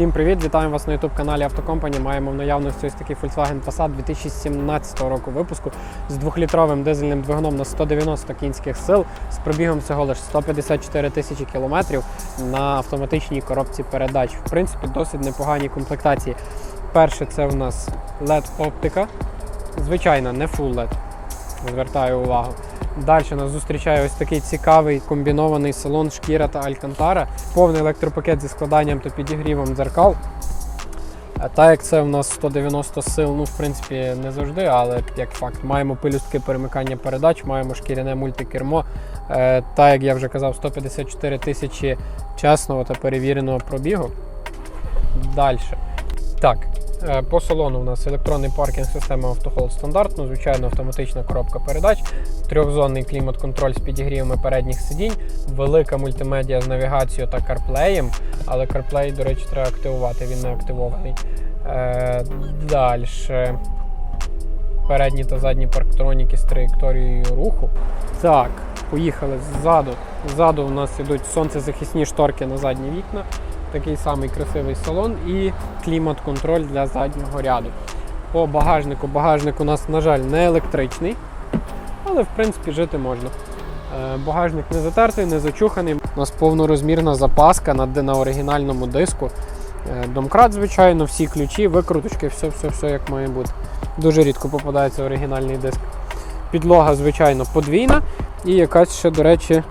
Всім привіт! Вітаємо вас на youtube каналі Автокомпані. Маємо в наявності ось такий Volkswagen Passat 2017 року випуску з двохлітровим дизельним двигуном на 190 кінських сил з пробігом всього лише 154 тисячі кілометрів на автоматичній коробці передач. В принципі, досить непогані комплектації. Перше, це у нас LED-оптика. Звичайно, не Full LED. Звертаю увагу. Далі нас зустрічає ось такий цікавий комбінований салон шкіра та алькантара, повний електропакет зі складанням та підігрівом дзеркал. А Так як це в нас 190 сил, ну в принципі не завжди, але як факт, маємо пелюстки перемикання передач, маємо шкіряне мультикермо. Е, Так як я вже казав, 154 тисячі чесного та перевіреного пробігу. Далі. Так, е, по салону у нас електронний паркінг система автохолд стандартно, звичайно, автоматична коробка передач, трьохзонний клімат-контроль з підігрівами передніх сидінь, велика мультимедіа з навігацією та CarPlay, але CarPlay, до речі, треба активувати, він не активований. Е, Далі. Передні та задні парктроніки з траєкторією руху. Так, поїхали ззаду. Ззаду у нас йдуть сонцезахисні шторки на задні вікна такий самий красивий салон і клімат-контроль для заднього ряду. По багажнику. Багажник у нас, на жаль, не електричний, але в принципі жити можна. Е, Багажник не затертий, не зачуханий. У нас повнорозмірна запаска на, на оригінальному диску. Е, Домкрат, звичайно, всі ключі, викруточки, все, все, все як має бути. Дуже рідко попадається оригінальний диск. Підлога, звичайно, подвійна і якась ще, до речі,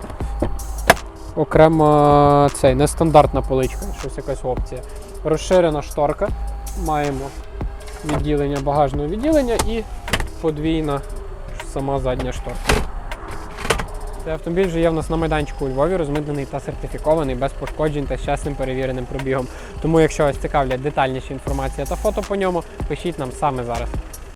окрема цей нестандартна поличка, щось якась опція. Розширена шторка. Маємо відділення багажного відділення і подвійна сама задня шторка. Цей автомобіль вже є в нас на майданчику у Львові, розмитнений та сертифікований без пошкоджень та з чесним перевіреним пробігом. Тому, якщо вас цікавлять детальніші інформація та фото по ньому, пишіть нам саме зараз.